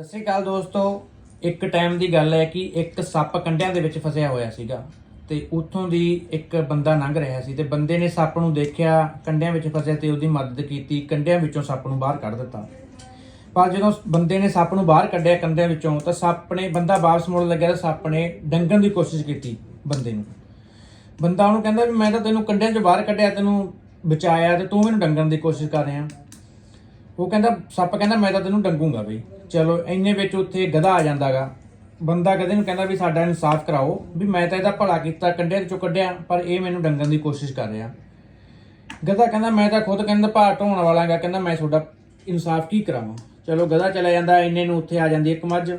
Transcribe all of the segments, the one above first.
ਸਤਿ ਸ੍ਰੀ ਅਕਾਲ ਦੋਸਤੋ। ਇੱਕ ਟਾਈਮ ਦੀ ਗੱਲ ਹੈ ਕਿ ਇੱਕ ਸੱਪ ਕੰਡਿਆਂ ਦੇ ਵਿੱਚ ਫਸਿਆ ਹੋਇਆ ਸੀਗਾ ਤੇ ਉੱਥੋਂ ਦੀ ਇੱਕ ਬੰਦਾ ਲੰਘ ਰਿਹਾ ਸੀ ਤੇ ਬੰਦੇ ਨੇ ਸੱਪ ਨੂੰ ਦੇਖਿਆ ਕੰਡਿਆਂ ਵਿੱਚ ਫਸਿਆ ਤੇ ਉਹਦੀ ਮਦਦ ਕੀਤੀ ਕੰਡਿਆਂ ਵਿੱਚੋਂ ਸੱਪ ਨੂੰ ਬਾਹਰ ਕੱਢ ਦਿੱਤਾ। ਪਰ ਜਦੋਂ ਬੰਦੇ ਨੇ ਸੱਪ ਨੂੰ ਬਾਹਰ ਕੱਢਿਆ ਕੰਡਿਆਂ ਵਿੱਚੋਂ, ਤਾਂ ਸੱਪ ਨੇ ਬੰਦਾ ਵਾਪਸ ਮੁੜਨ ਲੱਗਿਆ ਤਾਂ ਸੱਪ ਨੇ ਡੰਗਣ ਦੀ ਕੋਸ਼ਿਸ਼ ਕੀਤੀ ਬੰਦੇ ਨੂੰ। ਬੰਦਾ ਉਹਨੂੰ ਕਹਿੰਦਾ ਵੀ ਮੈਂ ਤਾਂ ਤੈਨੂੰ ਕੰਡਿਆਂ 'ਚੋਂ ਬਾਹਰ ਕੱਢਿਆ, ਤੈਨੂੰ ਬਚਾਇਆ ਤੇ ਤੂੰ ਮੈਨੂੰ ਡੰਗਣ ਦੀ ਕੋਸ਼ਿਸ਼ ਕਰ ਰਿਹਾ। ਉਹ ਕਹਿੰਦਾ, ਸੱਪ ਕਹਿੰਦਾ, ਮੈਂ ਤਾਂ ਤੈਨੂੰ ਡੰਗੂਗਾ ਬਈ। ਚਲੋ, ਇੰਨੇ ਵਿੱਚ ਉੱਥੇ ਗਧਾ ਆ ਜਾਂਦਾਗਾ। ਬੰਦਾ ਕਦੇ ਨੂੰ ਕਹਿੰਦਾ ਵੀ ਸਾਡਾ ਇਨਸਾਫ ਕਰਾਓ, ਵੀ ਮੈਂ ਤਾਂ ਇਹਦਾ ਭਲਾ ਕੀਤਾ ਕੰਡੇ ਚੋਂ ਕੱਢਿਆ, ਪਰ ਇਹ ਮੈਨੂੰ ਡੰਗਣ ਦੀ ਕੋਸ਼ਿਸ਼ ਕਰ ਰਿਹਾ। ਗਧਾ ਕਹਿੰਦਾ, ਮੈਂ ਤਾਂ ਖੁਦ ਕਹਿੰਦਾ, ਭਾਰ ਢੋਣ ਵਾਲਾ ਗਾ ਕਹਿੰਦਾ, ਮੈਂ ਤੁਹਾਡਾ ਇਨਸਾਫ ਕੀ ਕਰਾਵਾਂ? ਚਲੋ, ਗਧਾ ਚਲਾ ਜਾਂਦਾ, ਇੰਨੇ ਨੂੰ ਉੱਥੇ ਆ ਜਾਂਦੀ ਇੱਕ ਮੱਝ।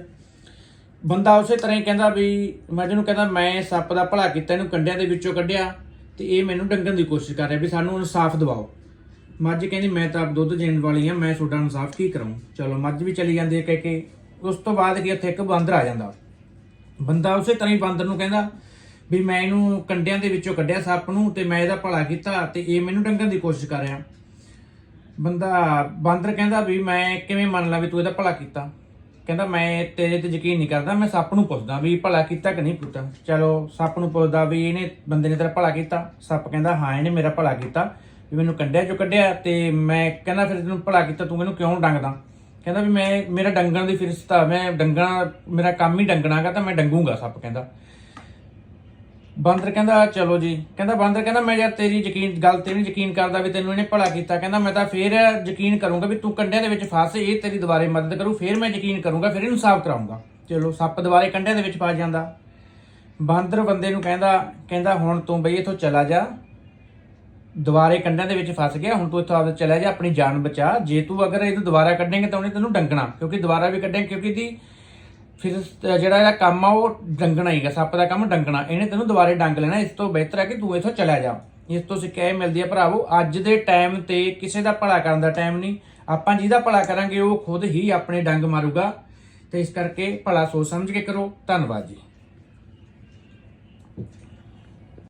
ਬੰਦਾ ਉਸੇ ਤਰ੍ਹਾਂ ਹੀ ਕਹਿੰਦਾ ਵੀ, ਮੱਝ ਨੂੰ ਕਹਿੰਦਾ, ਮੈਂ ਸੱਪ ਦਾ ਭਲਾ ਕੀਤਾ, ਇਹਨੂੰ ਕੰਡਿਆਂ ਦੇ ਵਿੱਚੋਂ ਕੱਢਿਆ, ਤੇ ਇਹ ਮੈਨੂੰ ਡੰਗਣ ਦੀ ਕੋਸ਼ਿਸ਼ ਕਰ ਰਿਹਾ ਵੀ ਸਾਨੂੰ ਇਨਸਾਫ ਦਿਵਾਓ। ਮੱਝ ਕਹਿੰਦੀ, ਮੈਂ ਤਾਂ ਆਪ ਦੁੱਧ ਦੇਣ ਵਾਲੀ ਆ ਮੈਂ ਤੁਹਾਡਾ ਇਨਸਾਫ ਕੀ ਕਰਾਂ? ਚਲੋ, ਮੱਝ ਵੀ ਚਲੀ ਜਾਂਦੀ ਹੈ ਕਹਿ ਕੇ। ਉਸ ਤੋਂ ਬਾਅਦ ਕੀ ਉੱਥੇ ਇੱਕ ਬਾਂਦਰ ਆ ਜਾਂਦਾ। ਬੰਦਾ ਉਸੇ ਤਰ੍ਹਾਂ ਹੀ ਬਾਂਦਰ ਨੂੰ ਕਹਿੰਦਾ ਵੀ ਮੈਂ ਇਹਨੂੰ ਕੰਡਿਆਂ ਦੇ ਵਿੱਚੋਂ ਕੱਢਿਆ ਸੱਪ ਨੂੰ ਤੇ ਮੈਂ ਇਹਦਾ ਭਲਾ ਕੀਤਾ ਤੇ ਇਹ ਮੈਨੂੰ ਡੰਗਣ ਦੀ ਕੋਸ਼ਿਸ਼ ਕਰ ਰਿਹਾ। ਬੰਦਾ, ਬਾਂਦਰ ਕਹਿੰਦਾ ਵੀ ਮੈਂ ਕਿਵੇਂ ਮੰਨ ਲਾਂ ਵੀ ਤੂੰ ਇਹਦਾ ਭਲਾ ਕੀਤਾ? ਕਹਿੰਦਾ, ਮੈਂ ਤੇਰੇ ਤੇ ਯਕੀਨ ਨਹੀਂ ਕਰਦਾ, ਮੈਂ ਸੱਪ ਨੂੰ ਪੁੱਛਦਾ ਵੀ ਭਲਾ ਕੀਤਾ ਕਿ ਨਹੀਂ ਕੀਤਾ ਚਲੋ, ਸੱਪ ਨੂੰ ਪੁੱਛਦਾ ਵੀ ਇਹਨੇ ਬੰਦੇ ਨੇ ਤੇਰਾ ਭਲਾ ਕੀਤਾ? ਸੱਪ ਕਹਿੰਦਾ, ਹਾਂ, ਇਹਨੇ ਮੇਰਾ ਭਲਾ ਕੀਤਾ। ਵੀ ਮੈਨੂੰ ਕੰਡਿਆ ਚੋਂ ਕੱਢਿਆ ਤੇ ਮੈਂ ਕਹਿੰਦਾ ਫਿਰ ਤੈਨੂੰ ਭਲਾ ਕੀਤਾ, ਤੂੰ ਮੈਨੂੰ ਕਿਉਂ ਡੰਗਦਾ? ਕਹਿੰਦਾ ਵੀ ਮੈਂ, ਮੇਰਾ ਡੰਗਣ ਦੀ ਫਿਰਸਤ ਆ ਮੈਂ ਡੰਗਣਾ, ਮੇਰਾ ਕੰਮ ਹੀ ਡੰਗਣਾਗਾ ਤਾਂ ਮੈਂ ਡੰਗੂਗਾ ਸੱਪ ਕਹਿੰਦਾ। ਬਾਂਦਰ ਕਹਿੰਦਾ ਚਲੋ ਜੀ। ਕਹਿੰਦਾ, ਬਾਂਦਰ ਕਹਿੰਦਾ, ਮੈਂ ਯਾਰ ਤੇਰੀ ਯਕੀਨ, ਗੱਲ ਤੇ ਨਹੀਂ ਯਕੀਨ ਕਰਦਾ ਵੀ ਤੈਨੂੰ ਇਹਨੇ ਭਲਾ ਕੀਤਾ। ਕਹਿੰਦਾ, ਮੈਂ ਤਾਂ ਫੇਰ ਯਕੀਨ ਕਰੂੰਗਾ ਵੀ ਤੂੰ ਕੰਡਿਆਂ ਦੇ ਵਿੱਚ ਫਸ, ਇਹ ਤੇਰੀ ਦੁਬਾਰੇ ਮਦਦ ਕਰੂ, ਫੇਰ ਮੈਂ ਯਕੀਨ ਕਰੂੰਗਾ, ਫਿਰ ਇਹਨੂੰ ਸਾਫ਼ ਕਰਾਉਂਗਾ। ਚਲੋ, ਸੱਪ ਦੁਬਾਰੇ ਕੰਡਿਆਂ ਦੇ ਵਿੱਚ ਫਸ ਜਾਂਦਾ। ਬਾਂਦਰ ਬੰਦੇ ਨੂੰ ਕਹਿੰਦਾ ਕਹਿੰਦਾ, ਹੁਣ ਤੂੰ ਬਈ ਇੱਥੋਂ ਚਲਾ ਜਾ ਦੁਬਾਰੇ ਕੰਡਿਆਂ ਦੇ ਵਿੱਚ ਫਸ ਗਿਆ, ਹੁਣ ਤੂੰ ਇੱਥੋਂ ਆਪਦਾ ਚਲਾ ਜਾ, ਆਪਣੀ ਜਾਨ ਬਚਾ। ਜੇ ਤੂੰ ਅਗਰ ਇਹਨੂੰ ਦੁਬਾਰਾ ਕੱਢੇਂਗੇ ਤਾਂ ਉਹਨੇ ਤੈਨੂੰ ਡੰਗਣਾ, ਕਿਉਂਕਿ ਦੁਬਾਰਾ ਵੀ ਕੱਢੇ ਕਿਉਂਕਿ ਇਹਦੀ ਫਿਰ ਜਿਹੜਾ ਇਹਦਾ ਕੰਮ ਆ, ਉਹ ਡੰਗਣਾ ਹੀਗਾ, ਸੱਪ ਦਾ ਕੰਮ ਡੰਗਣਾ। ਇਹਨੇ ਤੈਨੂੰ ਦੁਬਾਰੇ ਡੰਗ ਲੈਣਾ, ਇਸ ਤੋਂ ਬਿਹਤਰ ਹੈ ਕਿ ਤੂੰ ਇੱਥੋਂ ਚਲਾ ਜਾ। ਇਸ ਤੋਂ ਸਿੱਖਿਆ ਇਹ ਮਿਲਦੀ ਹੈ, ਭਰਾਵੋ, ਅੱਜ ਦੇ ਟਾਈਮ ਤੇ ਕਿਸੇ ਦਾ ਭਲਾ ਕਰਨ ਦਾ ਟਾਈਮ ਨਹੀਂ। ਆਪਾਂ ਜਿਹਦਾ ਭਲਾ ਕਰਾਂਗੇ, ਉਹ ਖੁਦ ਹੀ ਆਪਣੇ ਡੰਗ ਮਾਰੂਗਾ। ਤੇ ਇਸ ਕਰਕੇ ਭਲਾ ਸੋਚ ਸਮਝ ਕੇ ਕਰੋ। ਧੰਨਵਾਦ ਜੀ।